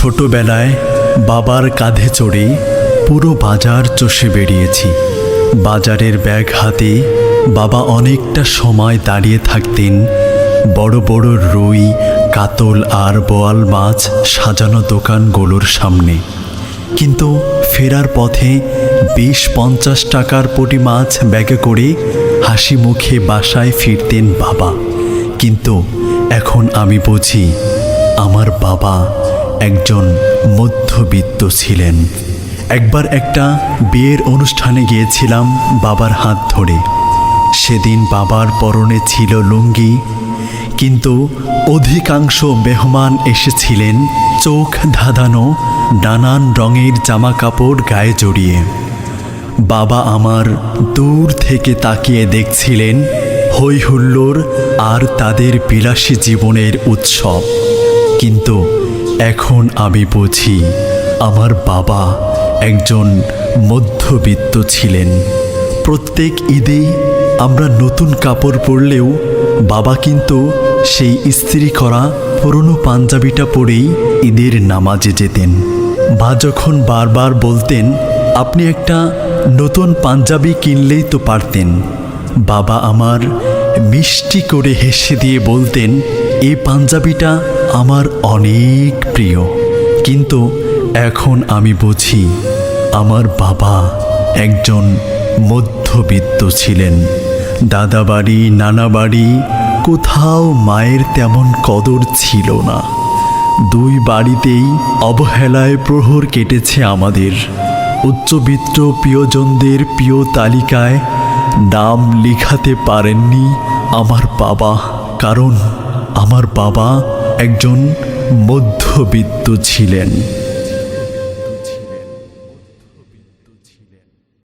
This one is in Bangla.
ছোটবেলায় বাবার কাঁধে চড়ে পুরো বাজার চষে বেরিয়েছি বাজারের ব্যাগ হাতে বাবা অনেকটা সময় দাঁড়িয়ে থাকতেন। বড় বড় রুই, কাতল আর বোয়াল মাছ সাজানো দোকানগুলোর সামনে। কিন্তু ফেরার পথে বিশ পঞ্চাশ টাকার পটি মাছ ব্যাগে করে হাসি মুখে বাসায় ফিরতেন বাবা। কিন্তু এখন আমি বুঝি আমার বাবা একজন মধ্যবিত্ত ছিলেন। একবার একটা বিয়ের অনুষ্ঠানে গিয়েছিলাম বাবার হাত ধরে। সেদিন বাবার পরনে ছিল লুঙ্গি, কিন্তু অধিকাংশ মেহমান এসেছিলেন চোখ ধাঁধানো নানান রঙের জামা কাপড় গায়ে জড়িয়ে। বাবা আমার দূর থেকে তাকিয়ে দেখছিলেন হই হুল্লোড় আর তাদের বিলাসী জীবনের উৎসব। কিন্তু এখন আমি বুঝি আমার বাবা একজন মধ্যবিত্ত ছিলেন। প্রত্যেক ঈদে আমরা নতুন কাপড় পরলেও বাবা কিন্তু সেই ইস্ত্রি করা পুরনো পাঞ্জাবিটা পরেই ঈদের নামাজে যেতেন। বা যখন বারবার বলতেন, আপনি একটা নতুন পাঞ্জাবি কিনলেই তো পারতেন। বাবা আমার মিষ্টি করে হেসে দিয়ে বলতেন এই পাঞ্জাবিটা আমার অনেক প্রিয়। কিন্তু এখন আমি বুঝি আমার বাবা একজন মধ্যবিত্ত ছিলেন। দাদা বাড়ি নানা বাড়ি কোথাও মায়ের তেমন কদর ছিল না। দুই বাড়িতেই অবহেলায় প্রহর কেটেছে আমাদের। উচ্চবিত্ত প্রিয়জনদের প্রিয় তালিকায় নাম লিখাতে পারেননি আমার বাবা, কারণ আমার বাবা একজন মধ্যবিত্ত ছিলেন।